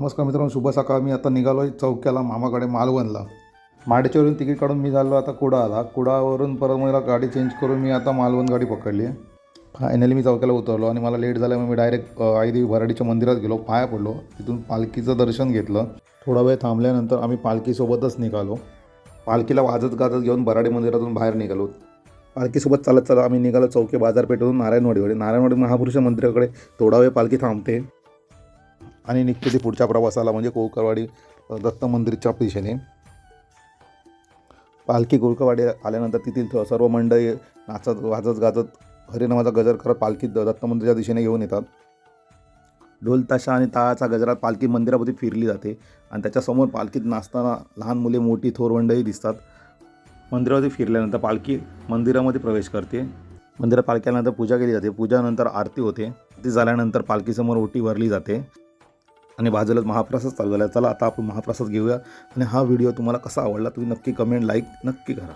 नमस्कार मित्रांनो शुभ सकाळ. मी आता निघालो आहे चौक्याला मामाकडे मालवणला. माडेच्यावरून तिकीट काढून मी झालो आता कुडाला कुडावरून परत मला गाडी चेंज करून मी आता मालवण गाडी पकडली आहे. फायनली मी चौक्याला उतरलो आणि मला लेट झाल्यामुळे मी डायरेक्ट आईदेवी भराडीच्या मंदिरात गेलो. पाया पडलो. तिथून पालखीचं दर्शन घेतलं. थोडा वेळ थांबल्यानंतर आम्ही पालखीसोबतच निघालो. पालखीला वाजत गाजत घेऊन भराडी मंदिरातून बाहेर निघालो. पालखीसोबत चालत चालत आम्ही निघालो चौके बाजारपेठेतून नारायणवाडीकडे नारायणवाडी महापुरुष मंदिराकडे थोडा वेळ पालखी थांबते. आणि निघते ती पुढच्या प्रवासाला म्हणजे कोळकरवाडी दत्त मंदिरच्या दिशेने. पालखी कोळकरवाडी आल्यानंतर तिथील सर्व मंडळी नाचत वाजत गाजत हरिनामाचा गजर करत पालखी दत्त मंदिराच्या दिशेने घेऊन येतात. ढोल ताशा आणि ताळाचा गजरात पालखी मंदिरामध्ये फिरली जाते आणि त्याच्यासमोर पालखीत नाचताना लहान मुले मोठी थोरवंडही दिसतात. मंदिरामध्ये फिरल्यानंतर पालखी मंदिरामध्ये प्रवेश करते. मंदिरात पालखी आल्यानंतर पूजा केली जाते. पूजानंतर आरती होते. आरती झाल्यानंतर पालखीसमोर ओटी भरली जाते. आणि बाजूलाच महाप्रसाद चालू झाला. चला आता आपण महाप्रसाद घेऊया. आणि हा व्हिडिओ तुम्हाला कसा आवडला तुम्ही नक्की कमेंट लाईक नक्की करा.